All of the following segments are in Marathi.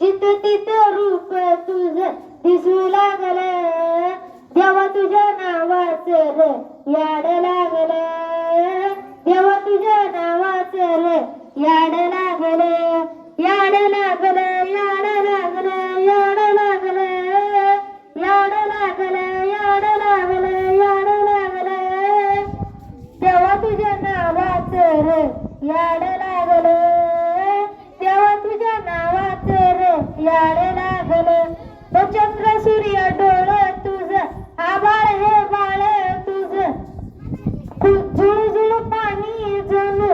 तिथं तित रूप तुझ दिसू लागल देवा तुझ्या नावाचं र याड लागल. देवा तुझ्या नावाचं र याड लागल याड लागल याड लागल याड लागल. याड लागल याड लागल याड लागल. तेव्हा तुझ्या नावाचं र याड लागल. उजाड लागल तो चंद्र सूर्य डोळ तुझ आबाळ हे बाळ तुझ. झुळ झुळ पाणी जणू.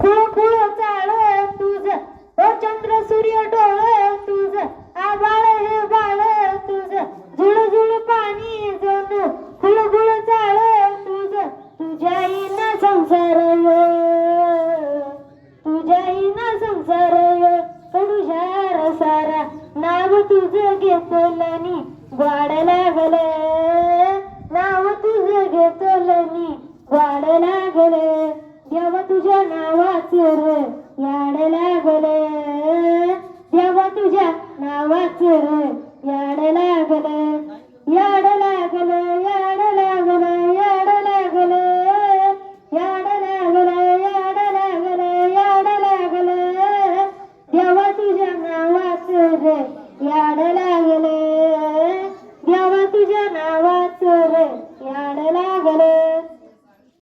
कुळ कुळ चाळ तुझ. ओ चंद्र सूर्य डोळ तुझ आबाळ हे बाळ तुझ. झुळ झुळ पाणी जणू. खुळ खुळ चाळ तुझ. तुझ्या ना संसार यो तुझ्या ना संसार यो सारा. नाव तुझं घेतलनी वाड लागल. नाव तुझं घेतलनी वाड लागल. देवा तुझ्या नावाच र याड लागल. देवा तुझ्या नावाचं र याड कर्ज याड लागले.